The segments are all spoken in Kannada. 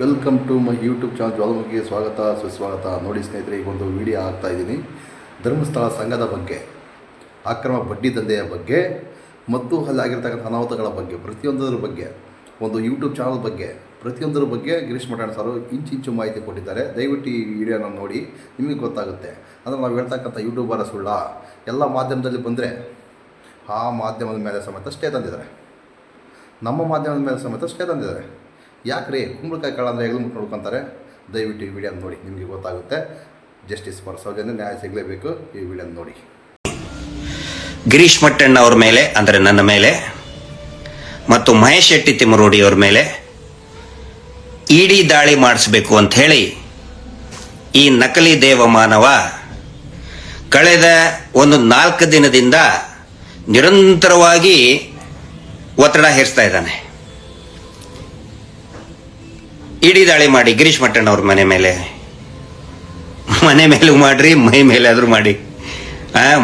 Welcome to my YouTube channel ಜ್ವಾಲಾಮುಖಿಗೆ ಸ್ವಾಗತ, ಸುಸ್ವಾಗತ. ನೋಡಿ ಸ್ನೇಹಿತರೆ, ಈಗ ಒಂದು ವಿಡಿಯೋ ಆಗ್ತಾ ಇದ್ದೀನಿ. ಧರ್ಮಸ್ಥಳ ಸಂಘದ ಬಗ್ಗೆ, ಅಕ್ರಮ ಬಡ್ಡಿ ದಂಧೆಯ ಬಗ್ಗೆ, ಮತ್ತು ಅಲ್ಲಿ ಆಗಿರ್ತಕ್ಕಂಥ ಅನಾಹುತಗಳ ಬಗ್ಗೆ, ಪ್ರತಿಯೊಂದರ ಬಗ್ಗೆ, ಒಂದು ಯೂಟ್ಯೂಬ್ ಚಾನಲ್ ಬಗ್ಗೆ, ಪ್ರತಿಯೊಂದರ ಬಗ್ಗೆ ಗಿರೀಶ್ ಮಠಾಣ್ ಸಾರು ಇಂಚಿಂಚು ಮಾಹಿತಿ ಕೊಟ್ಟಿದ್ದಾರೆ. ದಯವಿಟ್ಟು ಈ ವಿಡಿಯೋನ ನೋಡಿ, ನಿಮಗೆ ಗೊತ್ತಾಗುತ್ತೆ. ಅಂದರೆ ನಾವು ಹೇಳ್ತಕ್ಕಂಥ ಯೂಟ್ಯೂಬರ ಸುಳ್ಳ, ಎಲ್ಲ ಮಾಧ್ಯಮದಲ್ಲಿ ಬಂದರೆ, ಆ ಮಾಧ್ಯಮದ ಮೇಲೆ ಸಮೇತ ಸ್ಟೇ ತಂದಿದ್ದಾರೆ. ನಮ್ಮ ಮಾಧ್ಯಮದ ಮೇಲೆ ಸಮೇತ ಸ್ಟೇ ತಂದಿದ್ದಾರೆ. ಯಾಕ್ರಿ? ಕುಂಬಳಕಾಯಿ ಕಾಳು ಅಂದರೆ ಹೆಗಲು ಮುಟ್ಟು ನೋಡ್ಕೊತಾರೆ ದಯವಿಟ್ಟು ಈ ವಿಡಿಯೋ ನೋಡಿ, ನಿಮಗೆ ಗೊತ್ತಾಗುತ್ತೆ. ಜಸ್ಟಿಸ್ ಫಾರ್ ಸೌಜನ್ಯ ನ್ಯಾಯ ಸಿಗಲೇಬೇಕು. ಈ ವಿಡಿಯೋ ನೋಡಿ. ಗಿರೀಶ್ ಮಟ್ಟಣ್ಣ ಅವ್ರ ಮೇಲೆ, ಅಂದರೆ ನನ್ನ ಮೇಲೆ, ಮತ್ತು ಮಹೇಶ್ ಶೆಟ್ಟಿ ತಿಮ್ಮರೋಡಿ ಅವ್ರ ಮೇಲೆ ಇಡಿ ದಾಳಿ ಮಾಡಿಸ್ಬೇಕು ಅಂತ ಹೇಳಿ ಈ ನಕಲಿ ದೇವ ಮಾನವ ಕಳೆದ ಒಂದು ನಾಲ್ಕು ದಿನದಿಂದ ನಿರಂತರವಾಗಿ ಒತ್ತಡ ಹೇರಿಸ್ತಾ ಇದ್ದಾನೆ. ಇಡಿ ದಾಳಿ ಮಾಡಿ. ಗಿರೀಶ್ ಮಟ್ಟಣ್ಣ ಅವ್ರ ಮನೆ ಮೇಲೆ. ಮನೆ ಮೇಲೂ ಮಾಡ್ರಿ, ಮೈ ಮೇಲೆ ಆದ್ರೂ ಮಾಡಿ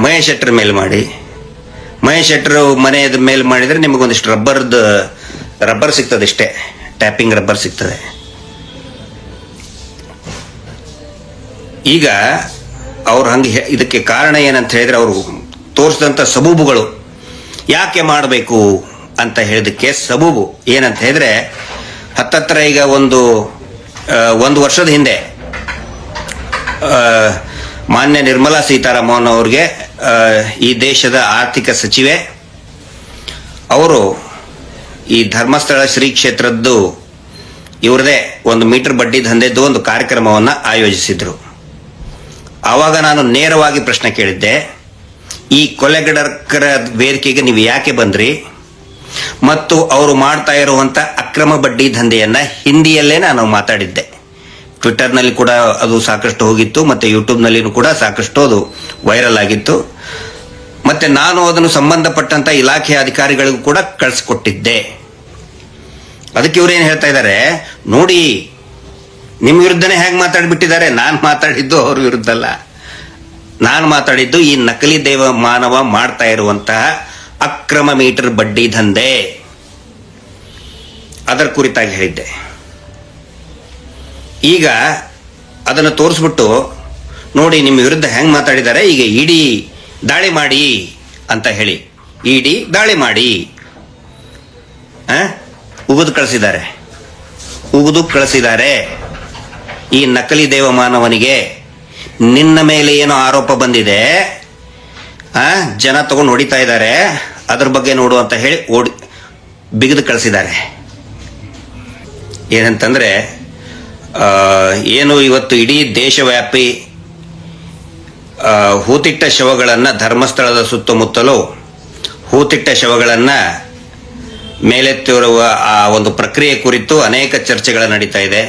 ಮಹೇಶ್ ಶೆಟ್ಟರ್ ಮೇಲೆ ಮಾಡಿ. ಮಹೇಶ್ ಶೆಟ್ಟರ್ ಮನೆಯದ ಮೇಲೆ ಮಾಡಿದ್ರೆ ನಿಮಗೊಂದಿಷ್ಟು ರಬ್ಬರ್ದು, ರಬ್ಬರ್ ಸಿಗ್ತದೆ ಇಷ್ಟೇ. ಟ್ಯಾಪಿಂಗ್ ರಬ್ಬರ್ ಸಿಗ್ತದೆ. ಈಗ ಅವ್ರು ಹಂಗೆ ಇದಕ್ಕೆ ಕಾರಣ ಏನಂತ ಹೇಳಿದ್ರೆ ಅವರು ತೋರಿಸಿದಂಥ ಸಬೂಬುಗಳು. ಯಾಕೆ ಮಾಡಬೇಕು ಅಂತ ಹೇಳಿದಕ್ಕೆ ಸಬೂಬು ಏನಂತ ಹೇಳಿದ್ರೆ ಹತ್ತತ್ರ ಈಗ ಒಂದು ಒಂದು ವರ್ಷದ ಹಿಂದೆ ಮಾನ್ಯ ನಿರ್ಮಲಾ ಸೀತಾರಾಮನ್ ಅವ್ರಿಗೆ ಈ ದೇಶದ ಆರ್ಥಿಕ ಸಚಿವೆ, ಅವರು ಈ ಧರ್ಮಸ್ಥಳ ಶ್ರೀ ಕ್ಷೇತ್ರದ್ದು ಇವ್ರದೇ ಒಂದು ಮೀಟರ್ ಬಡ್ಡಿ ದಂಧೆದ್ದು ಒಂದು ಕಾರ್ಯಕ್ರಮವನ್ನು ಆಯೋಜಿಸಿದ್ರು. ಆವಾಗ ನಾನು ನೇರವಾಗಿ ಪ್ರಶ್ನೆ ಕೇಳಿದ್ದೆ, ಈ ಕೊಲೆಗಡಕರ ವೇದಿಕೆಗೆ ನೀವು ಯಾಕೆ ಬಂದ್ರಿ? ಮತ್ತು ಅವರು ಮಾಡ್ತಾ ಇರುವಂತ ಅಕ್ರಮ ಬಡ್ಡಿ ದಂಧೆಯನ್ನ ಹಿಂದಿಯಲ್ಲೇ ನಾನು ಮಾತಾಡಿದ್ದೆ. ಟ್ವಿಟರ್ನಲ್ಲಿ ಕೂಡ ಅದು ಸಾಕಷ್ಟು ಹೋಗಿತ್ತು, ಮತ್ತೆ ಯೂಟ್ಯೂಬ್ನಲ್ಲಿನೂ ಕೂಡ ಸಾಕಷ್ಟು ಅದು ವೈರಲ್ ಆಗಿತ್ತು. ಮತ್ತೆ ನಾನು ಅದನ್ನು ಸಂಬಂಧಪಟ್ಟಂತ ಇಲಾಖೆ ಅಧಿಕಾರಿಗಳಿಗೂ ಕೂಡ ಕಳಿಸ್ಕೊಟ್ಟಿದ್ದೆ. ಅದಕ್ಕೆ ಇವ್ರೇನು ಹೇಳ್ತಾ ಇದ್ದಾರೆ ನೋಡಿ ನಿಮ್ಮ ವಿರುದ್ಧನೇ ಹೇಗೆ ಮಾತಾಡಿಬಿಟ್ಟಿದ್ದಾರೆ, ನಾನು ಮಾತಾಡಿದ್ದು ಅವ್ರ ವಿರುದ್ಧ ಅಲ್ಲ ನಾನು ಮಾತಾಡಿದ್ದು ಈ ನಕಲಿ ದೇವ ಮಾನವ ಮಾಡ್ತಾ ಇರುವಂತಹ ಅಕ್ರಮ ಮೀಟರ್ ಬಡ್ಡಿ ದಂಧೆ. ಅದರ ಕುರಿತಾಗಿ ಹೇಳಿದ್ದೆ. ಈಗ ಅದನ್ನು ತೋರಿಸ್ಬಿಟ್ಟು ನೋಡಿ ನಿಮ್ಮ ವಿರುದ್ಧ ಹೆಂಗೆ ಮಾತಾಡಿದ್ದಾರೆ, ಈಗ ಇಡಿ ದಾಳಿ ಮಾಡಿ ಅಂತ ಹೇಳಿ. ಇಡಿ ದಾಳಿ ಮಾಡಿ? ಉಗಿದು ಕಳಿಸಿದ್ದಾರೆ. ಉಗಿದು ಕಳಿಸಿದ್ದಾರೆ. ಈ ನಕಲಿ ದೇವ ಮಾನವನಿಗೆ ನಿನ್ನ ಮೇಲೆ ಏನೋ ಆರೋಪ ಬಂದಿದೆ ಜನ ತಗೊಂಡು ಹೊಡಿತಾ ಇದ್ದಾರೆ. ಅದ್ರ ಬಗ್ಗೆ ನೋಡು ಅಂತ ಹೇಳಿ ಓಡಿ ಬಿಗಿದು ಕಳಿಸಿದ್ದಾರೆ. ಏನಂತಂದ್ರೆ ಏನು ಇವತ್ತು ಇಡೀ ದೇಶವ್ಯಾಪಿ ಹೂತಿಟ್ಟ ಶವಗಳನ್ನು ಧರ್ಮಸ್ಥಳದ ಸುತ್ತಮುತ್ತಲೂ ಹೂತಿಟ್ಟ ಶವಗಳನ್ನು ಮೇಲೆತ್ತಿರುವ ಆ ಒಂದು ಪ್ರಕ್ರಿಯೆ ಕುರಿತು ಅನೇಕ ಚರ್ಚೆಗಳು ನಡೀತಾ ಇದೆ.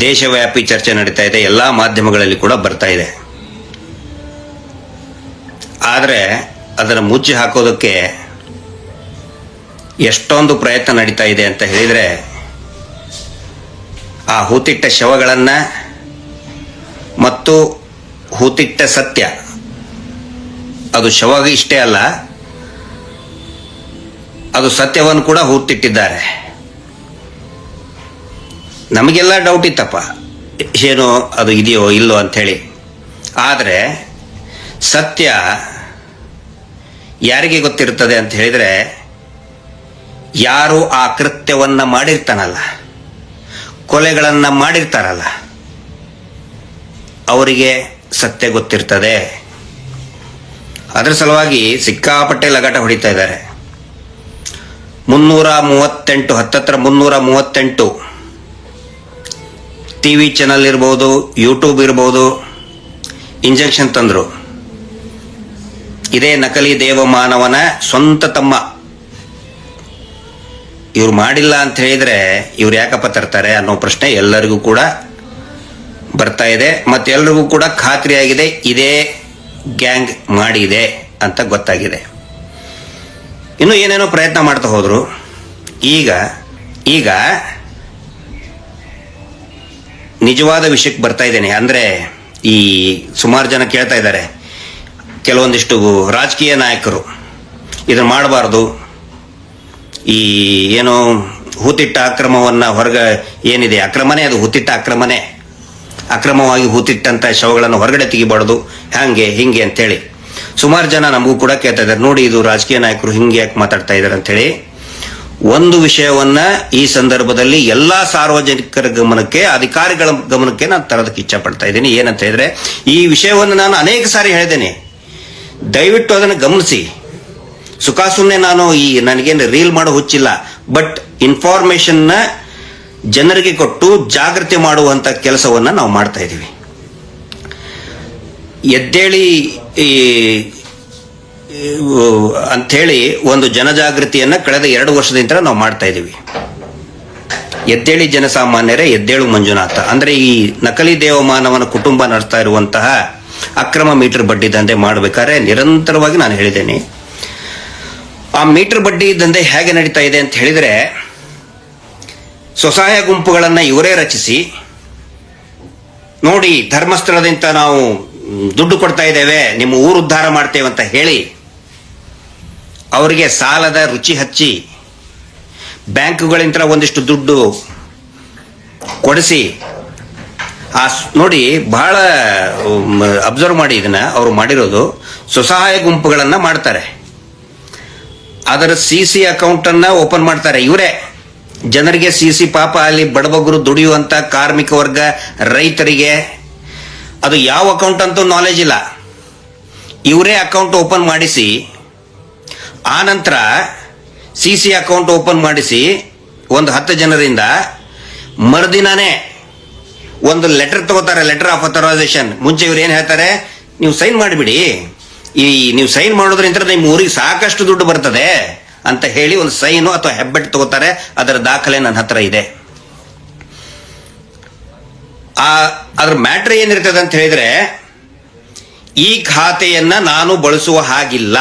ದೇಶವ್ಯಾಪಿ ಚರ್ಚೆ ನಡೀತಾ ಇದೆ, ಎಲ್ಲ ಮಾಧ್ಯಮಗಳಲ್ಲಿ ಕೂಡ ಬರ್ತಾ ಇದೆ. ಆದರೆ ಅದನ್ನು ಮುಚ್ಚಿ ಹಾಕೋದಕ್ಕೆ ಎಷ್ಟೊಂದು ಪ್ರಯತ್ನ ನಡೀತಾ ಇದೆ ಅಂತ ಹೇಳಿದರೆ ಆ ಹೂತಿಟ್ಟ ಶವಗಳನ್ನು ಮತ್ತು ಹೂತಿಟ್ಟ ಸತ್ಯ. ಅದು ಶವ ಇಷ್ಟೇ ಅಲ್ಲ, ಅದು ಸತ್ಯವನ್ನು ಕೂಡ ಹೂತಿಟ್ಟಿದ್ದಾರೆ. ನಮಗೆಲ್ಲ ಡೌಟ್ ಇತ್ತಪ್ಪ. ಏನು ಅದು ಇದೆಯೋ ಇಲ್ಲೋ ಅಂಥೇಳಿ ಆದರೆ ಸತ್ಯ ಯಾರಿಗೆ ಗೊತ್ತಿರುತ್ತದೆ ಅಂತ ಹೇಳಿದರೆ, ಯಾರು ಆ ಕೃತ್ಯವನ್ನ ಮಾಡಿರ್ತಾನಲ್ಲ, ಕೊಲೆಗಳನ್ನು ಮಾಡಿರ್ತಾರಲ್ಲ, ಅವರಿಗೆ ಸತ್ಯ ಗೊತ್ತಿರ್ತದೆ. ಅದರ ಸಲುವಾಗಿ ಸಿಕ್ಕಾಪಟ್ಟೆ ಲಗಾಟ ಹೊಡಿತಾ ಇದ್ದಾರೆ. ಮುನ್ನೂರ ಮೂವತ್ತೆಂಟು, ಹತ್ತತ್ರ ಮುನ್ನೂರ ಮೂವತ್ತೆಂಟು ಟಿ ವಿ ಚಾನಲ್ ಇರ್ಬೋದು, ಯೂಟ್ಯೂಬ್ ಇರ್ಬೋದು, ಇಂಜೆಕ್ಷನ್ ತಂದರು. ಇದೇ ನಕಲಿ ದೇವ ಮಾನವನ ಸ್ವಂತ ತಮ್ಮ. ಇವ್ರು ಮಾಡಿಲ್ಲ ಅಂತ ಹೇಳಿದ್ರೆ ಇವ್ರು ಯಾಕಪ್ಪ ತರ್ತಾರೆ ಅನ್ನೋ ಪ್ರಶ್ನೆ ಎಲ್ಲರಿಗೂ ಕೂಡ ಬರ್ತಾ ಇದೆ. ಮತ್ತೆ ಎಲ್ಲರಿಗೂ ಕೂಡ ಖಾತ್ರಿಯಾಗಿದೆ ಇದೇ ಗ್ಯಾಂಗ್ ಮಾಡಿದೆ ಅಂತ ಗೊತ್ತಾಗಿದೆ. ಇನ್ನು ಏನೇನೋ ಪ್ರಯತ್ನ ಮಾಡ್ತಾ ಹೋದರು. ಈಗ ಈಗ ನಿಜವಾದ ವಿಷಯಕ್ಕೆ ಬರ್ತಾ ಇದ್ದೇನೆ. ಅಂದ್ರೆ ಈ ಸುಮಾರು ಜನ ಕೇಳ್ತಾ ಇದ್ದಾರೆ. ಕೆಲವೊಂದಿಷ್ಟು ರಾಜಕೀಯ ನಾಯಕರು ಇದನ್ನು ಮಾಡಬಾರ್ದು. ಈ ಏನು ಹೂತಿಟ್ಟ ಅಕ್ರಮವನ್ನು ಹೊರಗೆ ಏನಿದೆ? ಅಕ್ರಮನೇ ಅದು, ಹೂತಿಟ್ಟ ಅಕ್ರಮನೇ. ಅಕ್ರಮವಾಗಿ ಹೂತಿಟ್ಟಂಥ ಶವಗಳನ್ನು ಹೊರಗಡೆ ತೆಗಿಬಾರ್ದು. ಹಾಗೆ, ಹಿಂಗೆ ಅಂತೇಳಿ. ಸುಮಾರು ಜನ ನಮಗೂ ಕೂಡ ಕೇಳ್ತಾ ಇದ್ದಾರೆ. ನೋಡಿ, ಇದು ರಾಜಕೀಯ ನಾಯಕರು ಹಿಂಗೆ ಯಾಕೆ ಮಾತಾಡ್ತಾ ಇದ್ದಾರೆ ಅಂತೇಳಿ. ಒಂದು ವಿಷಯವನ್ನ ಈ ಸಂದರ್ಭದಲ್ಲಿ ಎಲ್ಲಾ ಸಾರ್ವಜನಿಕರ ಗಮನಕ್ಕೆ, ಅಧಿಕಾರಿಗಳ ಗಮನಕ್ಕೆ ನಾನು ತರೋದಕ್ಕೆ ಇಚ್ಛೆ ಪಡ್ತಾ ಇದ್ದೀನಿ. ಏನಂತ ಹೇಳಿದ್ರೆ, ಈ ವಿಷಯವನ್ನು ನಾನು ಅನೇಕ ಸಾರಿ ಹೇಳಿದ್ದೇನೆ. ದಯವಿಟ್ಟು ಅದನ್ನು ಗಮನಿಸಿ. ಸುಖ ಸುಮ್ಮನೆ ನಾನು ಈ ನನಗೇನು ರೀಲ್ ಮಾಡೋ ಹುಚ್ಚಿಲ್ಲ ಬಟ್ ಇನ್ಫಾರ್ಮೇಶನ್ನ ಜನರಿಗೆ ಕೊಟ್ಟು ಜಾಗೃತಿ ಮಾಡುವಂತ ಕೆಲಸವನ್ನ ನಾವು ಮಾಡ್ತಾ ಇದ್ದೀವಿ. ಎದ್ದೇಳಿ ಈ ಅಂಥೇಳಿ ಒಂದು ಜನಜಾಗೃತಿಯನ್ನ ಕಳೆದ ಎರಡು ವರ್ಷದಿಂದ ನಾವು ಮಾಡ್ತಾ ಇದ್ದೀವಿ. ಎದ್ದೇಳಿ ಜನಸಾಮಾನ್ಯರೇ, ಎದ್ದೇಳು ಮಂಜುನಾಥ. ಅಂದ್ರೆ ಈ ನಕಲಿ ದೇವಮಾನವನ ಕುಟುಂಬ ನಡೆಸ್ತಾ ಇರುವಂತಹ ಅಕ್ರಮ ಮೀಟರ್ ಬಡ್ಡಿ ದಂಧೆ ಮಾಡಬೇಕಾದ್ರೆ ನಿರಂತರವಾಗಿ ನಾನು ಹೇಳಿದ್ದೇನೆ. ಆ ಮೀಟರ್ ಬಡ್ಡಿ ದಂಧೆ ಹೇಗೆ ನಡೀತಾ ಇದೆ ಅಂತ ಹೇಳಿದ್ರೆ, ಸ್ವಸಹಾಯ ಗುಂಪುಗಳನ್ನ ಇವರೇ ರಚಿಸಿ, ನೋಡಿ ಧರ್ಮಸ್ಥಳದಿಂದ ನಾವು ದುಡ್ಡು ಕೊಡ್ತಾ ಇದ್ದೇವೆ, ನಿಮ್ಮ ಊರು ಉದ್ಧಾರ ಮಾಡ್ತೇವೆ ಅಂತ ಹೇಳಿ, ಅವರಿಗೆ ಸಾಲದ ರುಚಿ ಹಚ್ಚಿ ಬ್ಯಾಂಕುಗಳಿಂದ ಒಂದಿಷ್ಟು ದುಡ್ಡು ಕೊಡಿಸಿ ಆ ನೋಡಿ ಬಹಳ ಅಬ್ಸರ್ವ್ ಮಾಡಿ ಇದನ್ನ ಅವರು ಮಾಡಿರೋದು. ಸ್ವಸಹಾಯ ಗುಂಪುಗಳನ್ನ ಮಾಡ್ತಾರೆ. ಅದರ ಸಿ ಸಿ ಅಕೌಂಟ್ ಅನ್ನ ಓಪನ್ ಮಾಡ್ತಾರೆ ಇವರೇ. ಜನರಿಗೆ ಸಿ ಸಿ ಪಾಪ ಅಲ್ಲಿ ಬಡಬಗರು ದುಡಿಯುವಂತ ಕಾರ್ಮಿಕ ವರ್ಗ, ರೈತರಿಗೆ. ಅದು ಯಾವ ಅಕೌಂಟ್ ಅಂತೂ ನಾಲೆಜ್ ಇಲ್ಲ. ಇವರೇ ಅಕೌಂಟ್ ಓಪನ್ ಮಾಡಿಸಿ, ಆ ನಂತರ ಸಿ ಸಿ ಅಕೌಂಟ್ ಓಪನ್ ಮಾಡಿಸಿ, ಒಂದು ಹತ್ತು ಜನರಿಂದ ಮರುದಿನನೇ ಒಂದು ಲೆಟರ್ ತಗೋತಾರೆ ಲೆಟರ್ ಆಫ್ ಅಥರೈಸೇಷನ್ ಮುಂಚೆ ಇವ್ರು ಏನ್ ಹೇಳ್ತಾರೆ, ನೀವು ಸೈನ್ ಮಾಡಿಬಿಡಿ. ಈ ನೀವು ಸೈನ್ ಮಾಡೋದ್ರಿಂದ ನಿಮ್ಮ ಊರಿಗೆ ಸಾಕಷ್ಟು ದುಡ್ಡು ಬರ್ತದೆ ಅಂತ ಹೇಳಿ ಒಂದು ಸೈನು ಅಥವಾ ಹೆಬ್ಬೆಟ್ ತಗೋತಾರೆ. ಅದರ ದಾಖಲೆ ನನ್ನ ಹತ್ರ ಇದೆ. ಆ, ಅದ್ರ ಮ್ಯಾಟ್ರ್ ಏನಿರ್ತದೆ ಅಂತ ಹೇಳಿದ್ರೆ, ಈ ಖಾತೆಯನ್ನ ನಾನು ಬಳಸುವ ಹಾಗಿಲ್ಲ.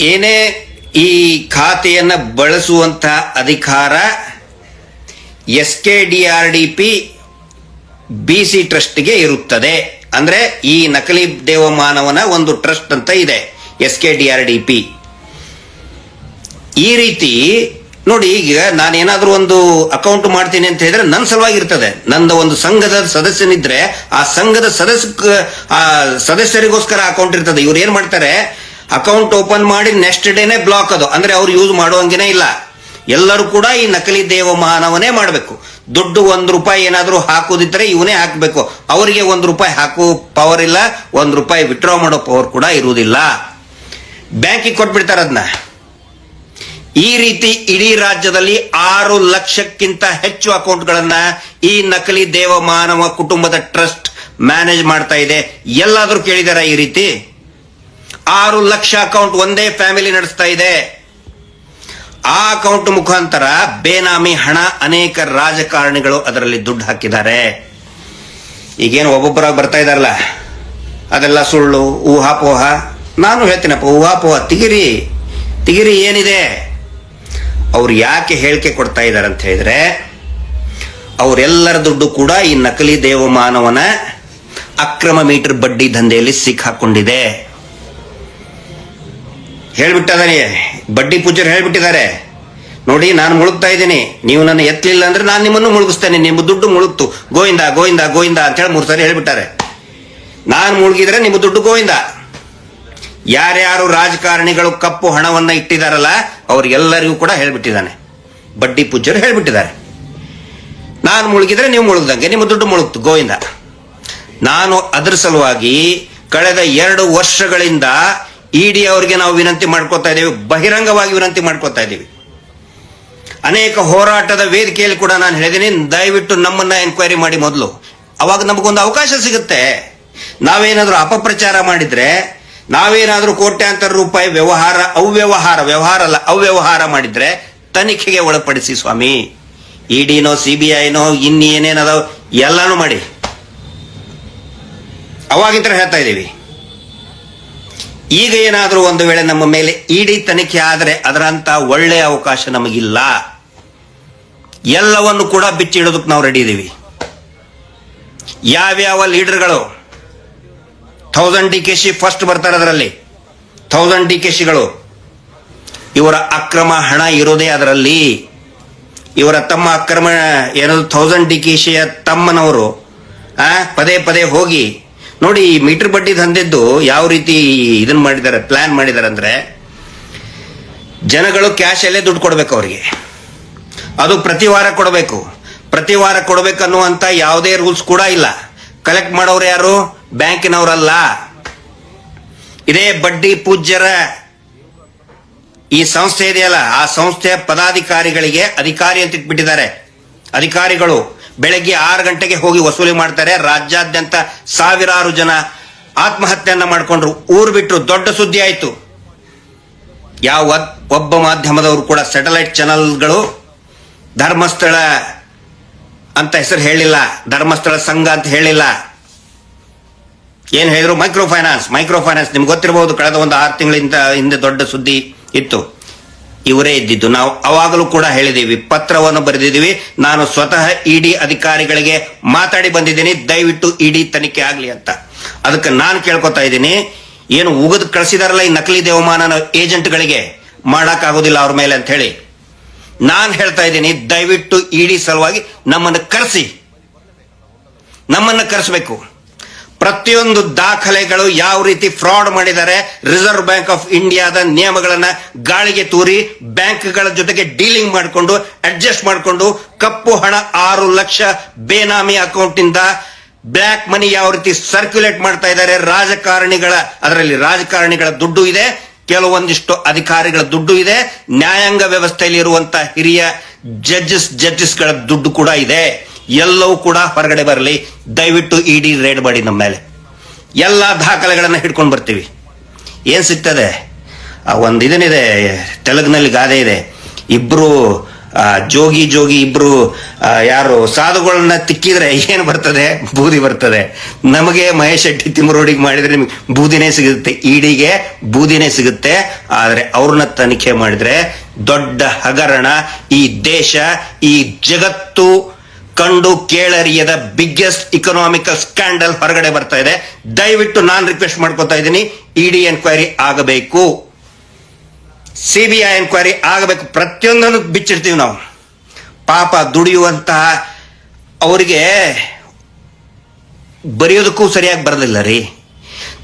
ಏನೇ ಈ ಖಾತೆಯನ್ನ ಬಳಸುವಂತ ಅಧಿಕಾರ S K D R D P B C ಟ್ರಸ್ಟ್ಗೆ ಇರುತ್ತದೆ. ಅಂದ್ರೆ ಈ ನಕಲಿ ದೇವಮಾನವನ ಒಂದು ಟ್ರಸ್ಟ್ ಅಂತ ಇದೆ S K D R D P ಈ ರೀತಿ ನೋಡಿ ಈಗ ನಾನೇನಾದರೂ ಒಂದು ಅಕೌಂಟ್ ಮಾಡ್ತೀನಿ ಅಂತ ಹೇಳಿದ್ರೆ ನನ್ನ ಸಲುವಾಗಿರ್ತದೆ. ನಂದು ಒಂದು ಸಂಘದ ಸದಸ್ಯನಿದ್ರೆ ಆ ಸಂಘದ ಸದಸ್ಯ ಆ ಸದಸ್ಯರಿಗೋಸ್ಕರ ಅಕೌಂಟ್ ಇರ್ತದೆ. ಇವ್ರು ಏನು ಮಾಡ್ತಾರೆ, ಅಕೌಂಟ್ ಓಪನ್ ಮಾಡಿ ನೆಕ್ಸ್ಟ್ ಡೇನೆ ಬ್ಲಾಕ್ ಅದು. ಅಂದ್ರೆ ಅವ್ರು ಯೂಸ್ ಮಾಡುವಂಗೇನೆ ಇಲ್ಲ. ಎಲ್ಲರೂ ಕೂಡ ಈ ನಕಲಿ ದೇವಮಾನವನೇ ಮಾಡಬೇಕು. ದುಡ್ಡು ಒಂದು ರೂಪಾಯಿ ಏನಾದರೂ ಹಾಕೋದಿದ್ರೆ ಇವನೇ ಹಾಕಬೇಕು. ಅವರಿಗೆ ಒಂದು ರೂಪಾಯಿ ಹಾಕೋ ಪವರ್ ಇಲ್ಲ, ಒಂದು ರೂಪಾಯಿ ವಿತ್ಡ್ರಾ ಮಾಡೋ ಪವರ್ ಕೂಡ ಇರುವುದಿಲ್ಲ. ಬ್ಯಾಂಕಿಗೆ ಕೊಟ್ಬಿಡ್ತಾರೆ ಅದನ್ನ ಈ ರೀತಿ ಇಡೀ ರಾಜ್ಯದಲ್ಲಿ ಆರು ಲಕ್ಷಕ್ಕಿಂತ ಹೆಚ್ಚು ಅಕೌಂಟ್ಗಳನ್ನ ಈ ನಕಲಿ ದೇವಮಾನವ ಕುಟುಂಬದ ಟ್ರಸ್ಟ್ ಮ್ಯಾನೇಜ್ ಮಾಡ್ತಾ ಇದೆ. ಎಲ್ಲಾದರೂ ಕೇಳಿದಾರ ಈ ರೀತಿ? ಆರು ಲಕ್ಷ ಅಕೌಂಟ್ ಒಂದೇ ಫ್ಯಾಮಿಲಿ ನಡೆಸ್ತಾ ಇದೆ. ಆ ಅಕೌಂಟ್ ಮುಖಾಂತರ ಬೇನಾಮಿ ಹಣ ಅನೇಕ ರಾಜಕಾರಣಿಗಳು ಅದರಲ್ಲಿ ದುಡ್ಡು ಹಾಕಿದ್ದಾರೆ. ಈಗೇನು ಒಬ್ಬೊಬ್ಬರಾಗಿ ಬರ್ತಾ ಇದಾರಲ್ಲ ಅದೆಲ್ಲ ಸುಳ್ಳು, ಊಹಾಪೋಹ. ನಾನು ಹೇಳ್ತೀನಪ್ಪ, ಊಹಾಪೋಹ. ತಿಗಿರಿ ತಿಗಿರಿ ಏನಿದೆ? ಅವ್ರು ಯಾಕೆ ಹೇಳಿಕೆ ಕೊಡ್ತಾ ಇದ್ದಾರೆ ಅಂತ ಹೇಳಿದ್ರೆ, ಅವರೆಲ್ಲರ ದುಡ್ಡು ಕೂಡ ಈ ನಕಲಿ ದೇವಮಾನವನ ಅಕ್ರಮ ಮೀಟರ್ ಬಡ್ಡಿ ದಂಧೆಯಲ್ಲಿ ಸಿಕ್ಕಾಕೊಂಡಿದೆ. ಹೇಳ್ಬಿಟ್ಟಿದ್ದಾರೆ ಬಡ್ಡಿ ಪೂಜರು ಹೇಳ್ಬಿಟ್ಟಿದ್ದಾರೆ. ನೋಡಿ, ನಾನು ಮುಳುಗ್ತಾ ಇದ್ದೀನಿ. ನೀವು ನನ್ನ ಎತ್ತಲಿಲ್ಲ ಅಂದ್ರೆ ನಾನು ನಿಮ್ಮನ್ನು ಮುಳುಗಿಸ್ತೇನೆ. ನಿಮ್ಮ ದುಡ್ಡು ಮುಳುಗ್ತು. ಗೋವಿಂದ ಗೋವಿಂದ ಗೋವಿಂದ ಅಂತ ಹೇಳಿ ಮೂರು ಸಾರಿ ಹೇಳ್ಬಿಟ್ಟಾರೆ. ನಾನು ಮುಳುಗಿದ್ರೆ ನಿಮ್ಮ ದುಡ್ಡು ಗೋವಿಂದ. ಯಾರ್ಯಾರು ರಾಜಕಾರಣಿಗಳು ಕಪ್ಪು ಹಣವನ್ನ ಇಟ್ಟಿದಾರಲ್ಲ, ಅವ್ರಿಗೆಲ್ಲರಿಗೂ ಕೂಡ ಹೇಳ್ಬಿಟ್ಟಿದ್ದಾನೆ. ಬಡ್ಡಿ ಪೂಜರು ಹೇಳ್ಬಿಟ್ಟಿದ್ದಾರೆ. ನಾನು ಮುಳುಗಿದ್ರೆ ನೀವು ಮುಳುಗ್ದಂಗೆ ನಿಮ್ಮ ದುಡ್ಡು ಮುಳುಗ್ತು, ಗೋವಿಂದ. ನಾನು ಅದರ ಸಲುವಾಗಿ ಕಳೆದ ಎರಡು ವರ್ಷಗಳಿಂದ ಇಡಿ ಅವರಿಗೆ ನಾವು ವಿನಂತಿ ಮಾಡ್ಕೋತಾ ಇದ್ದೀವಿ, ಬಹಿರಂಗವಾಗಿ ವಿನಂತಿ ಮಾಡ್ಕೊತಾ ಇದ್ದೀವಿ. ಅನೇಕ ಹೋರಾಟದ ವೇದಿಕೆಯಲ್ಲಿ ಕೂಡ ನಾನು ಹೇಳಿದ್ದೀನಿ, ದಯವಿಟ್ಟು ನಮ್ಮನ್ನ ಎನ್ಕ್ವೈರಿ ಮಾಡಿ ಮೊದಲು. ಅವಾಗ ನಮಗೊಂದು ಅವಕಾಶ ಸಿಗುತ್ತೆ. ನಾವೇನಾದರೂ ಅಪಪ್ರಚಾರ ಮಾಡಿದ್ರೆ, ನಾವೇನಾದರೂ ಕೋಟ್ಯಾಂತರ ರೂಪಾಯಿ ವ್ಯವಹಾರ, ಅವ್ಯವಹಾರ, ವ್ಯವಹಾರ ಅಲ್ಲ, ಅವ್ಯವಹಾರ ಮಾಡಿದ್ರೆ ತನಿಖೆಗೆ ಒಳಪಡಿಸಿ ಸ್ವಾಮಿ. ಇಡಿನೋ ಸಿ ಬಿ ಐನೋ ಎಲ್ಲಾನು ಮಾಡಿ. ಅವಾಗಿಂತ ಹೇಳ್ತಾ ಇದ್ದೀವಿ. ಈಗ ಏನಾದರೂ ಒಂದು ವೇಳೆ ನಮ್ಮ ಮೇಲೆ ಇಡಿ ತನಿಖೆ ಆದರೆ ಅದರಂತ ಒಳ್ಳೆಯ ಅವಕಾಶ ನಮಗಿಲ್ಲ. ಎಲ್ಲವನ್ನು ಕೂಡ ಬಿಚ್ಚಿಡೋದಕ್ಕೆ ನಾವು ರೆಡಿ ಇದ್ದೀವಿ ಯಾವ್ಯಾವ ಲೀಡರ್ಗಳು? Thousand D K Shi first ಬರ್ತಾರೆ ಅದರಲ್ಲಿ. ಥೌಸಂಡ್ ಡಿ ಕೆ ಶಿಗಳು. ಇವರ ಅಕ್ರಮ ಹಣ ಇರೋದೇ ಅದರಲ್ಲಿ. ಇವರ ತಮ್ಮ ಅಕ್ರಮ ಏನದು ಥೌಸಂಡ್ ಡಿ ಕೆಶಿಯ ತಮ್ಮನವರು, ಆ, ಪದೇ ಪದೇ ಹೋಗಿ ನೋಡಿ, ಈ ಮೀಟರ್ ಬಡ್ಡಿ ತಂದಿದ್ದು ಯಾವ ರೀತಿ ಇದನ್ನ ಮಾಡಿದ್ದಾರೆ ಪ್ಲಾನ್ ಮಾಡಿದ್ದಾರೆ ಅಂದ್ರೆ, ಜನಗಳು ಕ್ಯಾಶ್ ಅಲ್ಲೇ ದುಡ್ಡು ಕೊಡ್ಬೇಕು ಅವರಿಗೆ. ಅದು ಪ್ರತಿ ವಾರ ಕೊಡಬೇಕು. ಪ್ರತಿ ವಾರ ಕೊಡಬೇಕು ಅನ್ನುವಂತ ಯಾವುದೇ ರೂಲ್ಸ್ ಕೂಡ ಇಲ್ಲ. ಕಲೆಕ್ಟ್ ಮಾಡೋರು ಯಾರು? ಬ್ಯಾಂಕಿನವರಲ್ಲ. ಇದೇ ಬಡ್ಡಿ ಪೂಜ್ಯರ ಈ ಸಂಸ್ಥೆ ಇದೆಯಲ್ಲ, ಆ ಸಂಸ್ಥೆಯ ಪದಾಧಿಕಾರಿಗಳಿಗೆ ಅಧಿಕಾರಿ ಅಂತ ಇಟ್ಬಿಟ್ಟಿದ್ದಾರೆ. ಅಧಿಕಾರಿಗಳು. ಬೆಳಗ್ಗೆ ಆರು ಗಂಟೆಗೆ ಹೋಗಿ ವಸೂಲಿ ಮಾಡ್ತಾರೆ. ರಾಜ್ಯಾದ್ಯಂತ ಸಾವಿರಾರು ಜನ ಆತ್ಮಹತ್ಯೆಯನ್ನ ಮಾಡಿಕೊಂಡ್ರು. ಊರು ಬಿಟ್ಟರು ದೊಡ್ಡ ಸುದ್ದಿ ಆಯ್ತು. ಯಾವ ಒಬ್ಬ ಮಾಧ್ಯಮದವರು ಕೂಡ ಸ್ಯಾಟಲೈಟ್ ಚಾನಲ್ಗಳು ಧರ್ಮಸ್ಥಳ ಅಂತ ಹೆಸರು ಹೇಳಿಲ್ಲ. ಧರ್ಮಸ್ಥಳ ಸಂಘ ಅಂತ ಹೇಳಿಲ್ಲ. ಏನು ಹೇಳಿದ್ರು? ಮೈಕ್ರೋ ಫೈನಾನ್ಸ್ ಮೈಕ್ರೋ ಫೈನಾನ್ಸ್ ನಿಮ್ಗೆ ಗೊತ್ತಿರಬಹುದು ಕಳೆದ ಒಂದು ಆರು ತಿಂಗಳಿಂದ ಹಿಂದೆ ದೊಡ್ಡ ಸುದ್ದಿ ಇತ್ತು. ಇವರೇ ಇದ್ದಿದ್ದು. ನಾವು ಅವಾಗಲೂ ಕೂಡ ಹೇಳಿದೀವಿ. ಪತ್ರವನ್ನು ಬರೆದಿದ್ದೀವಿ. ನಾನು ಸ್ವತಃ ಇಡಿ ಅಧಿಕಾರಿಗಳಿಗೆ ಮಾತಾಡಿ ಬಂದಿದ್ದೀನಿ. ದಯವಿಟ್ಟು ಇಡಿ ತನಿಖೆ ಆಗಲಿ ಅಂತ. ಅದಕ್ಕೆ ನಾನು ಕೇಳ್ಕೊತಾ ಇದ್ದೀನಿ. ಏನು ಉಗಿದು ಕಳಿಸಿದಾರಲ್ಲ ಈ ನಕಲಿ ದೇವಮಾನ ಏಜೆಂಟ್ಗಳಿಗೆ? ಮಾಡಕ್ ಆಗೋದಿಲ್ಲ ಅವ್ರ ಮೇಲೆ ಅಂತ ಹೇಳಿ. ನಾನು ಹೇಳ್ತಾ ಇದ್ದೀನಿ, ದಯವಿಟ್ಟು ಇಡಿ ಸಲುವಾಗಿ ನಮ್ಮನ್ನು ಕರೆಸಿ. ನಮ್ಮನ್ನು ಕರೆಸಬೇಕು. ಪ್ರತಿಯೊಂದು ದಾಖಲೆಗಳು ಯಾವ ರೀತಿ ಫ್ರಾಡ್ ಮಾಡಿದ್ದಾರೆ ರಿಸರ್ವ್ ಬ್ಯಾಂಕ್ ಆಫ್ ಇಂಡಿಯಾದ ನಿಯಮಗಳನ್ನ ಗಾಳಿಗೆ ತೂರಿ ಬ್ಯಾಂಕ್ಗಳ ಜೊತೆಗೆ ಡೀಲಿಂಗ್ ಮಾಡಿಕೊಂಡು, ಅಡ್ಜಸ್ಟ್ ಮಾಡಿಕೊಂಡು ಕಪ್ಪು ಹಣ ಆರು ಲಕ್ಷ ಬೇನಾಮಿ ಅಕೌಂಟ್ ಇಂದ ಬ್ಲ್ಯಾಕ್ ಮನಿ ಯಾವ ರೀತಿ ಸರ್ಕ್ಯುಲೇಟ್ ಮಾಡ್ತಾ ಇದ್ದಾರೆ, ರಾಜಕಾರಣಿಗಳ, ಅದರಲ್ಲಿ ರಾಜಕಾರಣಿಗಳ ದುಡ್ಡು ಇದೆ, ಕೆಲವೊಂದಿಷ್ಟು ಅಧಿಕಾರಿಗಳ ದುಡ್ಡು ಇದೆ, ನ್ಯಾಯಾಂಗ ವ್ಯವಸ್ಥೆಯಲ್ಲಿ ಇರುವಂತಹ ಹಿರಿಯ ಜಡ್ಜಸ್, ಜಡ್ಜಸ್ಗಳ ದುಡ್ಡು ಕೂಡ ಇದೆ. ಎಲ್ಲವೂ ಕೂಡ ಹೊರಗಡೆ ಬರಲಿ. ದಯವಿಟ್ಟು ಇಡಿ ರೇಡ್ ಮಾಡಿ ನಮ್ಮ ಮೇಲೆ. ಎಲ್ಲ ದಾಖಲೆಗಳನ್ನು ಹಿಡ್ಕೊಂಡು ಬರ್ತೀವಿ. ಏನ್ ಸಿಗ್ತದೆ? ಆ, ಒಂದು ಇದನ್ನಿದೆ, ತೆಲುಗಿನಲ್ಲಿ ಗಾದೆ ಇದೆ. ಇಬ್ರು ಜೋಗಿ ಜೋಗಿ ಇಬ್ರು ಯಾರು, ಸಾಧುಗಳನ್ನ ತಿಕ್ಕಿದ್ರೆ ಏನು ಬರ್ತದೆ? ಬೂದಿ ಬರ್ತದೆ. ನಮಗೆ ಮಹೇಶ್ ಶೆಟ್ಟಿ ತಿಮ್ಮರೋಡಿಗೆ ಮಾಡಿದ್ರೆ ನಿಮ್ಗೆ ಬೂದಿನೇ ಸಿಗುತ್ತೆ. ಇಡಿಗೆ ಬೂದಿನೇ ಸಿಗುತ್ತೆ. ಆದರೆ ಅವ್ರನ್ನ ತನಿಖೆ ಮಾಡಿದ್ರೆ ದೊಡ್ಡ ಹಗರಣ ಈ ದೇಶ, ಈ ಜಗತ್ತು ಕಂಡು ಕೇಳರಿಯದ ಬಿಗ್ಗೆಸ್ಟ್ ಇಕನಾಮಿಕಲ್ ಸ್ಕ್ಯಾಂಡಲ್ ಹೊರಗಡೆ ಬರ್ತಾ ಇದೆ. ದಯವಿಟ್ಟು ನಾನು ರಿಕ್ವೆಸ್ಟ್ ಮಾಡ್ಕೊತಾ ಇದ್ದೀನಿ. ಇಡಿ ಎನ್ಕ್ವೈರಿ ಆಗಬೇಕು. ಸಿಬಿಐ ಎನ್ಕ್ವೈರಿ ಆಗಬೇಕು. ಪ್ರತಿಯೊಂದನ್ನು ಬಿಚ್ಚಿಡ್ತೀವಿ ನಾವು. ಪಾಪ ದುಡಿಯುವಂತಹ ಅವರಿಗೆ ಬರೆಯೋದಕ್ಕೂ ಸರಿಯಾಗಿ ಬರಲಿಲ್ಲ ರೀ.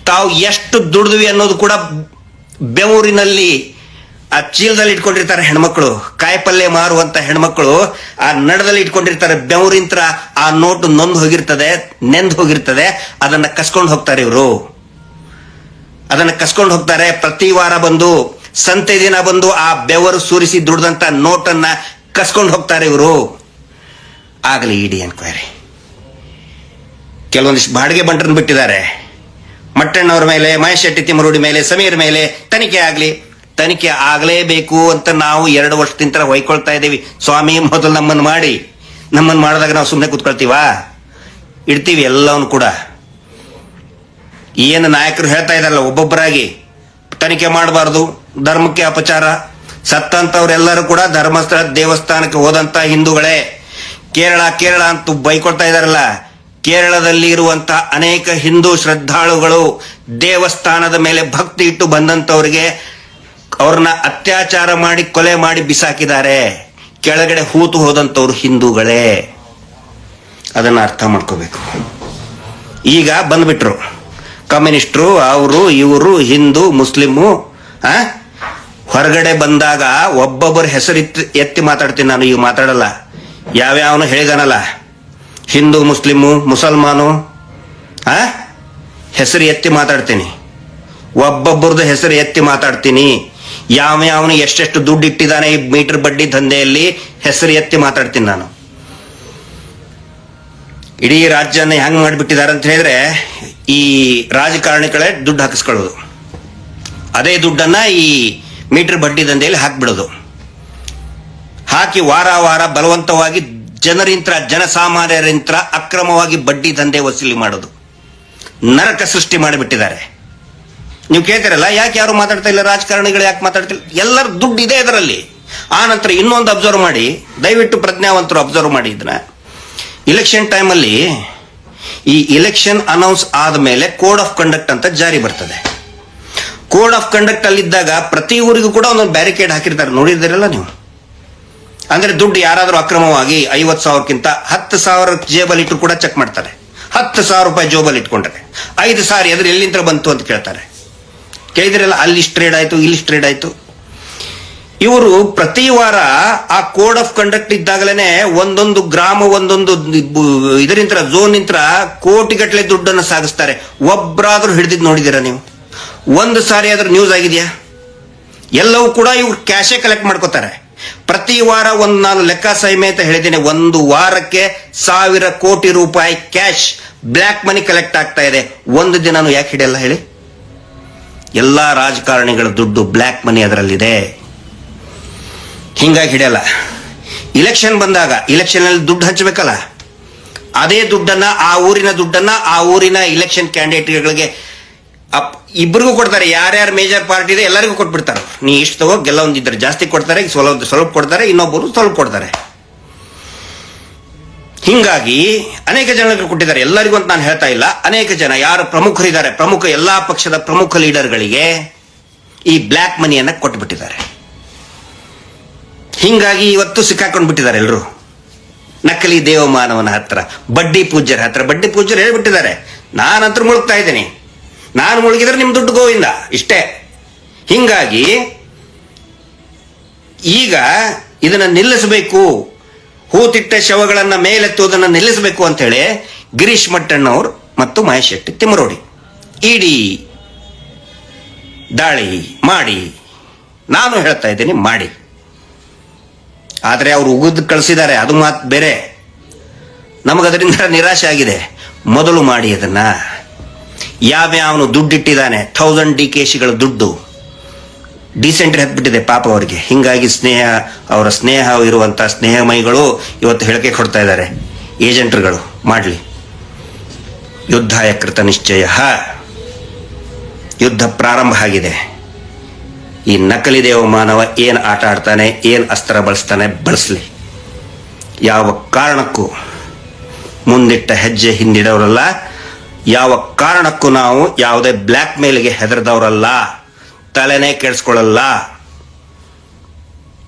ತಾವು ಎಷ್ಟು ದುಡಿದ್ವಿ ಅನ್ನೋದು ಕೂಡ ಬೆವರಿನಲ್ಲಿ ಆ ಚೀಲದಲ್ಲಿ ಇಟ್ಕೊಂಡಿರ್ತಾರೆ ಹೆಣ್ಮಕ್ಳು ಕಾಯಿಪಲ್ಯ ಮಾರುವಂತ ಹೆಣ್ಮಕ್ಳು, ಆ ನಡದಲ್ಲಿ ಇಟ್ಕೊಂಡಿರ್ತಾರೆ ಬೆವರಿಂತ್ರ ಆ ನೋಟು ನೊಂದು ಹೋಗಿರ್ತದೆ, ನೆಂದು ಹೋಗಿರ್ತದೆ, ಅದನ್ನ ಕಸ್ಕೊಂಡು ಹೋಗ್ತಾರೆ ಇವರು. ಅದನ್ನ ಕಸ್ಕೊಂಡು ಹೋಗ್ತಾರೆ, ಪ್ರತಿ ವಾರ ಬಂದು, ಸಂತೆ ದಿನ ಬಂದು ಆ ಬೆವರು ಸೂರಿಸಿ ದುಡ್ದಂತ ನೋಟನ್ನ ಕಸ್ಕೊಂಡು ಹೋಗ್ತಾರೆ ಇವರು. ಆಗಲಿ ಇಡಿ ಎನ್ಕ್ವೈರಿ ಕೆಲವೊಂದಿಷ್ಟು ಬಾಡಿಗೆ ಬಂಟರನ್ನು ಬಿಟ್ಟಿದ್ದಾರೆ. ಮಟ್ಟಣ್ಣವ್ರ ಮೇಲೆ, ಮಹೇಶ್ ಶೆಟ್ಟಿ ತಿಮ್ಮರುಡಿ ಮೇಲೆ, ಸಮೀರ್ ಮೇಲೆ ತನಿಖೆ ಆಗಲಿ. ತನಿಖೆ ಆಗಲೇಬೇಕು ಅಂತ ನಾವು ಎರಡು ವರ್ಷದಿಂದ ಹೊಯ್ಕೊಳ್ತಾ ಇದ್ದೀವಿ. ಸ್ವಾಮಿ, ಮೊದಲು ನಮ್ಮನ್ನು ಮಾಡಿ. ನಮ್ಮನ್ನು ಮಾಡಿದಾಗ ನಾವು ಸುಮ್ಮನೆ ಕೂತ್ಕೊಳ್ತೀವಾ? ಇಡ್ತೀವಿ ಎಲ್ಲವನ್ನು ಕೂಡ. ಏನು ನಾಯಕರು ಹೇಳ್ತಾ ಇದ್ದಾರಲ್ಲ, ಒಬ್ಬೊಬ್ಬರಾಗಿ. ತನಿಖೆ ಮಾಡಬಾರ್ದು, ಧರ್ಮಕ್ಕೆ ಅಪಚಾರ. ಸತ್ತಂತವ್ರೆಲ್ಲರೂ ಕೂಡ ಧರ್ಮಸ್ಥಳ ದೇವಸ್ಥಾನಕ್ಕೆ ಹೋದಂತ ಹಿಂದೂಗಳೇ, ಕೇರಳ ಕೇರಳ ಅಂತ ಬೈಕೊಳ್ತಾ ಇದಾರಲ್ಲ ಕೇರಳದಲ್ಲಿ ಇರುವಂತಹ ಅನೇಕ ಹಿಂದೂ ಶ್ರದ್ಧಾಳುಗಳು ದೇವಸ್ಥಾನದ ಮೇಲೆ ಭಕ್ತಿ ಇಟ್ಟು ಬಂದಂತವರಿಗೆ ಅವ್ರನ್ನ ಅತ್ಯಾಚಾರ ಮಾಡಿ ಕೊಲೆ ಮಾಡಿ ಬಿಸಾಕಿದ್ದಾರೆ. ಕೆಳಗಡೆ ಹೂತು ಹೋದಂಥವ್ರು ಹಿಂದೂಗಳೇ. ಅದನ್ನ ಅರ್ಥ ಮಾಡ್ಕೋಬೇಕು. ಈಗ ಬಂದ್ಬಿಟ್ರು. ಕಮ್ಯುನಿಸ್ಟ್ರು, ಅವರು, ಇವರು, ಹಿಂದೂ, ಮುಸ್ಲಿಮು, ಆ? ಹೊರಗಡೆ ಬಂದಾಗ ಒಬ್ಬೊಬ್ಬರ ಹೆಸರು ಎತ್ತಿ ಮಾತಾಡ್ತೀನಿ ನಾನು, ಈಗ ಮಾತಾಡಲ್ಲ. ಯಾವ್ಯಾವನು ಹೇಳಿದಾನಲ್ಲ. ಹಿಂದೂ, ಮುಸ್ಲಿಮು, ಮುಸಲ್ಮಾನು, ಆ? ಹೆಸರು ಎತ್ತಿ ಮಾತಾಡ್ತೀನಿ. ಒಬ್ಬೊಬ್ಬರದ್ದು ಹೆಸರು ಎತ್ತಿ ಮಾತಾಡ್ತೀನಿ. ಯಾವ ಯಾವನು ಎಷ್ಟೆಷ್ಟು ದುಡ್ಡು ಇಟ್ಟಿದ್ದಾನೆ ಈ ಮೀಟರ್ ಬಡ್ಡಿ ದಂಧೆಯಲ್ಲಿ ಹೆಸರು ಎತ್ತಿ ಮಾತಾಡ್ತೀನಿ ನಾನು. ಇಡೀ ರಾಜ್ಯನ ಹೆಂಗ್ ಮಾಡಿಬಿಟ್ಟಿದ್ದಾರೆ ಅಂತ ಹೇಳಿದ್ರೆ, ಈ ರಾಜಕಾರಣಿಗಳೇ ದುಡ್ಡು ಹಾಕಿಸ್ಕೊಳ್ಳೋದು. ಅದೇ ದುಡ್ಡನ್ನ ಈ ಮೀಟರ್ ಬಡ್ಡಿ ದಂಧೆಯಲ್ಲಿ ಹಾಕ್ಬಿಡೋದು. ಹಾಕಿ ವಾರ ವಾರ ಬಲವಂತವಾಗಿ ಜನರಿಂತ್ರ, ಜನಸಾಮಾನ್ಯರಿಂತ್ರ ಅಕ್ರಮವಾಗಿ ಬಡ್ಡಿ ದಂಧೆ ವಸೂಲಿ ಮಾಡೋದು. ನರಕ ಸೃಷ್ಟಿ ಮಾಡಿಬಿಟ್ಟಿದ್ದಾರೆ. ನೀವು ಕೇಳ್ತಿರಲ್ಲ, ಯಾಕೆ ಯಾರು ಮಾತಾಡ್ತಾ ಇಲ್ಲ, ರಾಜಕಾರಣಿಗಳು ಯಾಕೆ ಮಾತಾಡ್ತಿಲ್ಲ? ಎಲ್ಲರ ದುಡ್ಡು ಇದೆ ಅದರಲ್ಲಿ ಆ ನಂತರ ಇನ್ನೊಂದು ಅಬ್ಸರ್ವ್ ಮಾಡಿ, ದಯವಿಟ್ಟು ಪ್ರಜ್ಞಾವಂತರು ಅಬ್ಸರ್ವ್ ಮಾಡಿ ಇದನ್ನ ಇಲೆಕ್ಷನ್ ಟೈಮಲ್ಲಿ ಈ ಇಲೆಕ್ಷನ್ ಅನೌನ್ಸ್ ಆದ ಮೇಲೆ ಕೋಡ್ ಆಫ್ ಕಂಡಕ್ಟ್ ಅಂತ ಜಾರಿ ಬರ್ತದೆ. ಕೋಡ್ ಆಫ್ ಕಂಡಕ್ಟ್ ಅಲ್ಲಿದ್ದಾಗ ಪ್ರತಿ ಊರಿಗೂ ಕೂಡ ಒಂದೊಂದು ಬ್ಯಾರಿಕೇಡ್ ಹಾಕಿರ್ತಾರೆ. ನೋಡಿದಿರಲ್ಲ ನೀವು? ಅಂದ್ರೆ ದುಡ್ಡು ಯಾರಾದರೂ ಅಕ್ರಮವಾಗಿ ಐವತ್ತು ಸಾವಿರಕ್ಕಿಂತ ಹತ್ತು ಸಾವಿರ ಇಟ್ಟರು ಕೂಡ ಚೆಕ್ ಮಾಡ್ತಾರೆ. ಹತ್ತು ಸಾವಿರ ರೂಪಾಯಿ ಜೋಬಲ್ಲಿ ಇಟ್ಕೊಂಡ್ರೆ. ಐದು ಸಾವಿರ ಎದುರು ಎಲ್ಲಿಂದ ಬಂತು ಅಂತ ಕೇಳ್ತಾರೆ. ಕೇಳಿದ್ರಲ್ಲ ಅಲ್ಲಿ ಇಷ್ಟು ಟ್ರೇಡ್ ಆಯ್ತು, ಇಲ್ಲಿ ಟ್ರೇಡ್ ಆಯ್ತು. ಇವರು ಪ್ರತಿ ವಾರ ಆ ಕೋಡ್ ಆಫ್ ಕಂಡಕ್ಟ್ ಇದ್ದಾಗಲೇ ಒಂದೊಂದು ಗ್ರಾಮ, ಒಂದೊಂದು ಇದರಿಂತ್ರ ಝೋನ್ ಇಂತ್ರ ಕೋಟಿಗಟ್ಟಲೆ ದುಡ್ಡನ್ನು ಸಾಗಿಸ್ತಾರೆ. ಒಬ್ಬರಾದ್ರೂ ಹಿಡಿದಿದ್ದು ನೋಡಿದ್ದೀರಾ ನೀವು? ಒಂದು ಸಾರಿ ಆದ್ರೂ ನ್ಯೂಸ್ ಆಗಿದೆಯಾ? ಎಲ್ಲವೂ ಕೂಡ ಇವ್ರು ಕ್ಯಾಶೇ ಕಲೆಕ್ಟ್ ಮಾಡ್ಕೋತಾರೆ. ಪ್ರತಿ ವಾರ ಒಂದು ನಾನು ಲೆಕ್ಕ ಸಮೇತ ಹೇಳಿದ್ದೀನಿ, ಒಂದು ವಾರಕ್ಕೆ ಸಾವಿರ ಕೋಟಿ ರೂಪಾಯಿ ಕ್ಯಾಶ್ ಬ್ಲ್ಯಾಕ್ ಮನಿ ಕಲೆಕ್ಟ್ ಆಗ್ತಾ ಇದೆ. ಒಂದು ದಿನಾನು ಯಾಕೆ ಹಿಡಿಯಲ್ಲ ಹೇಳಿ? ಎಲ್ಲಾ ರಾಜಕಾರಣಿಗಳ ದುಡ್ಡು ಬ್ಲ್ಯಾಕ್ ಮನಿ ಅದರಲ್ಲಿದೆ. ಹಿಂಗಾಗಿ ಹಿಡಿಯಲ್ಲ. ಇಲೆಕ್ಷನ್ ಬಂದಾಗ ಇಲೆಕ್ಷನಲ್ಲಿ ದುಡ್ಡು ಹಂಚಬೇಕಲ್ಲ. ಅದೇ ದುಡ್ಡನ್ನ, ಆ ಊರಿನ ದುಡ್ಡನ್ನ, ಆ ಊರಿನ ಇಲೆಕ್ಷನ್ ಕ್ಯಾಂಡಿಡೇಟ್ಗಳಿಗೆ ಅಪ್ ಇಬ್ಬರಿಗೂ ಕೊಡ್ತಾರೆ. ಯಾರ್ಯಾರು ಮೇಜರ್ ಪಾರ್ಟಿ ಇದೆ ಎಲ್ಲರಿಗೂ ಕೊಟ್ಬಿಡ್ತಾರೆ ನೀ ಇಷ್ಟು ತಗೋ, ಗೆಲ್ಲ ಒಂದಿದ್ರೆ ಜಾಸ್ತಿ ಕೊಡ್ತಾರೆ ಸ್ವಲ್ಪ ಸ್ವಲ್ಪ ಕೊಡ್ತಾರೆ, ಇನ್ನೊಬ್ಬರು ಸ್ವಲ್ಪ ಕೊಡ್ತಾರೆ. ಹಿಂಗಾಗಿ ಅನೇಕ ಜನರಿಗೆ ಕೊಟ್ಟಿದ್ದಾರೆ. ಎಲ್ಲರಿಗೂ ಅಂತ ನಾನು ಹೇಳ್ತಾ ಇಲ್ಲ. ಅನೇಕ ಜನ, ಯಾರು ಪ್ರಮುಖರಿದ್ದಾರೆ, ಪ್ರಮುಖ ಎಲ್ಲಾ ಪಕ್ಷದ ಪ್ರಮುಖ ಲೀಡರ್ಗಳಿಗೆ ಈ ಬ್ಲ್ಯಾಕ್ ಮನಿಯನ್ನ ಕೊಟ್ಬಿಟ್ಟಿದ್ದಾರೆ. ಹಿಂಗಾಗಿ ಇವತ್ತು ಸಿಕ್ಕಾಕೊಂಡು ಬಿಟ್ಟಿದ್ದಾರೆ ಎಲ್ಲರೂ ನಕಲಿ ದೇವಮಾನವನ ಹತ್ರ, ಬಡ್ಡಿ ಪೂಜ್ಯರ ಹತ್ರ. ಬಡ್ಡಿ ಪೂಜ್ಯರು ಹೇಳ್ಬಿಟ್ಟಿದ್ದಾರೆ. ನಾನಂತೂ ಮುಳುಗ್ತಾ ಇದ್ದೀನಿ. ನಾನು ಮುಳುಗಿದ್ರೆ ನಿಮ್ ದುಡ್ಡು ಗೋವಿಂದ. ಇಷ್ಟೇ. ಹಿಂಗಾಗಿ ಈಗ ಇದನ್ನ ನಿಲ್ಲಿಸಬೇಕು. ಹೂತಿಟ್ಟ ಶವಗಳನ್ನ ಮೇಲೆತ್ತುವುದನ್ನು ನಿಲ್ಲಿಸಬೇಕು ಅಂತ ಹೇಳಿ ಗಿರೀಶ್ ಮಟ್ಟಣ್ಣವ್ರು ಮತ್ತು ಮಹೇಶ್ ಶೆಟ್ಟಿ ತಿಮರೋಡಿ ಇಡಿ ದಾಳಿ ಮಾಡಿ ನಾನು ಹೇಳ್ತಾ ಇದ್ದೀನಿ ಮಾಡಿ. ಆದರೆ ಅವರು ಉಗಿದು ಕಳಿಸಿದ್ದಾರೆ, ಅದು ಮಾತು ಬೇರೆ. ನಮಗದರಿಂದ ನಿರಾಶೆ ಆಗಿದೆ. ಮೊದಲು ಮಾಡಿ ಅದನ್ನ. ಯಾವ್ಯಾವನು ದುಡ್ಡಿಟ್ಟಿದ್ದಾನೆ ಥೌಸಂಡ್ ಡಿ ಕೆ ಶಿಗಳ ದುಡ್ಡು. ಡಿಸೆಂಟ್ರಿ ಹತ್ಬಿಟ್ಟಿದೆ ಪಾಪ ಅವರಿಗೆ. ಹಿಂಗಾಗಿ ಸ್ನೇಹ, ಅವರ ಸ್ನೇಹ ಇರುವಂತ ಸ್ನೇಹಮಯಿಗಳು ಇವತ್ತು ಹೇಳಿಕೆ ಕೊಡ್ತಾ ಇದ್ದಾರೆ. ಏಜೆಂಟ್ರುಗಳು, ಮಾಡಲಿ. ಯುದ್ಧಾಯ ಕೃತ ನಿಶ್ಚಯ ಯುದ್ಧ ಪ್ರಾರಂಭ ಆಗಿದೆ. ಈ ನಕಲಿ ದೇವ ಮಾನವ ಏನ್ ಆಟ ಆಡ್ತಾನೆ, ಏನು ಅಸ್ತ್ರ ಬಳಸ್ತಾನೆ, ಬಳಸಲಿ. ಯಾವ ಕಾರಣಕ್ಕೂ ಮುಂದಿಟ್ಟ ಹೆಜ್ಜೆ ಹಿಂದಿಡೋರಲ್ಲ. ಯಾವ ಕಾರಣಕ್ಕೂ ನಾವು ಯಾವುದೇ ಬ್ಲ್ಯಾಕ್ ಮೇಲ್ಗೆ ಹೆದರದವರಲ್ಲ. ತಲೆನೇ ಕೆಡಿಸ್ಕೊಳ್ಳಲ್ಲ.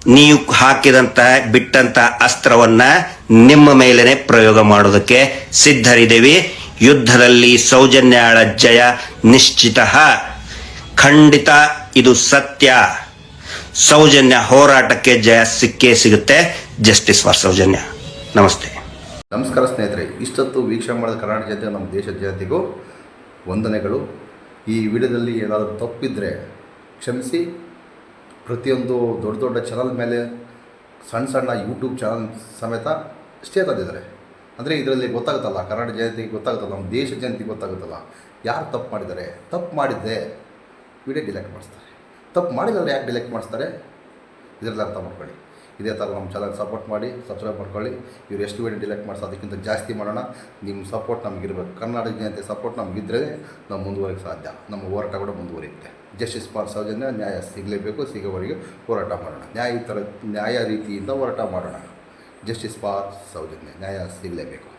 ನೀವು ಹಾಕಿದಂತ, ಬಿಟ್ಟಂತ ಅಸ್ತ್ರವನ್ನ ನಿಮ್ಮ ಮೇಲೇನೆ ಪ್ರಯೋಗ ಮಾಡೋದಕ್ಕೆ ಸಿದ್ಧರಿದ್ದೇವೆ. ಯುದ್ಧದಲ್ಲಿ ಸೌಜನ್ಯಾಳ ಜಯ ನಿಶ್ಚಿತ. ಖಂಡಿತ ಇದು ಸತ್ಯ. ಸೌಜನ್ಯ ಹೋರಾಟಕ್ಕೆ ಜಯ ಸಿಕ್ಕೇ ಸಿಗುತ್ತೆ. Justice for Sowjanya. ನಮಸ್ತೆ. ನಮಸ್ಕಾರ ಸ್ನೇಹಿತರೆ, ಇಷ್ಟೊತ್ತು ವೀಕ್ಷಣೆ ಮಾಡಿದ ಕರ್ನಾಟಕ ಜನತೆ ನಮ್ಮ ದೇಶದ ಜನತೆಗೂ ವಂದನೆಗಳು. ಈ ವಿಡಿಯೋದಲ್ಲಿ ಏನಾದರೂ ತಪ್ಪಿದ್ರೆ ಕ್ಷಮಿಸಿ. ಪ್ರತಿಯೊಂದು ದೊಡ್ಡ ದೊಡ್ಡ ಚಾನಲ್ ಮೇಲೆ ಸಣ್ಣ ಸಣ್ಣ ಯೂಟ್ಯೂಬ್ ಚಾನಲ್ ಸಮೇತ ಸ್ಟೇ ತಂದಿದ್ದಾರೆ. ಅಂದರೆ ಇದರಲ್ಲಿ ಗೊತ್ತಾಗುತ್ತಲ್ಲ ಕರ್ನಾಟಕ ಜನತೆಗೆ ಗೊತ್ತಾಗುತ್ತಲ್ಲ, ನಮ್ಮ ದೇಶ ಜನತೆಗೆ ಗೊತ್ತಾಗುತ್ತಲ್ಲ, ಯಾರು ತಪ್ಪು ಮಾಡಿದ್ದಾರೆ? ತಪ್ಪು ಮಾಡಿದ್ದೆ ವಿಡಿಯೋ ಡಿಲೆಕ್ಟ್ ಮಾಡಿಸ್ತಾರೆ. ತಪ್ಪು ಮಾಡಿದ್ರೆ ಯಾಕೆ ಡಿಲೆಕ್ಟ್ ಮಾಡಿಸ್ತಾರೆ? ಇದರಲ್ಲಿ ಅರ್ಥ ಮಾಡ್ಕೊಳ್ಳಿ. ಇದೇ ಥರ ನಮ್ಮ ಚಾನಲ್ ಸಪೋರ್ಟ್ ಮಾಡಿ ಸಬ್ಸ್ಕ್ರೈಬ್ ಮಾಡ್ಕೊಳ್ಳಿ. ಇವ್ರು ಎಷ್ಟು ವಿಡಿಯೋ ಡಿಲೆಕ್ಟ್ ಮಾಡಿಸೋ ಅದಕ್ಕಿಂತ ಜಾಸ್ತಿ ಮಾಡೋಣ. ನಿಮ್ಮ ಸಪೋರ್ಟ್ ನಮಗಿರ್ಬೇಕು. ಕರ್ನಾಟಕ ಜನತೆ ಸಪೋರ್ಟ್ ನಮಗಿದ್ರೆ ನಾವು ಮುಂದುವರಿಕೆ ಸಾಧ್ಯ. ನಮ್ಮ ಹೋರಾಟ ಕೂಡ ಮುಂದುವರಿಯುತ್ತೆ. ಜಸ್ಟಿಸ್ ಫಾರ್ ಸೌಜನ್ಯ ನ್ಯಾಯ ಸಿಗಲೇಬೇಕು ಸಿಗೋವರೆಗೆ ಹೋರಾಟ ಮಾಡೋಣ. ನ್ಯಾಯ ಥರ ನ್ಯಾಯ ರೀತಿಯಿಂದ ಹೋರಾಟ ಮಾಡೋಣ. ಜಸ್ಟಿಸ್ ಫಾರ್ ಸೌಜನ್ಯ ನ್ಯಾಯ ಸಿಗಲೇಬೇಕು.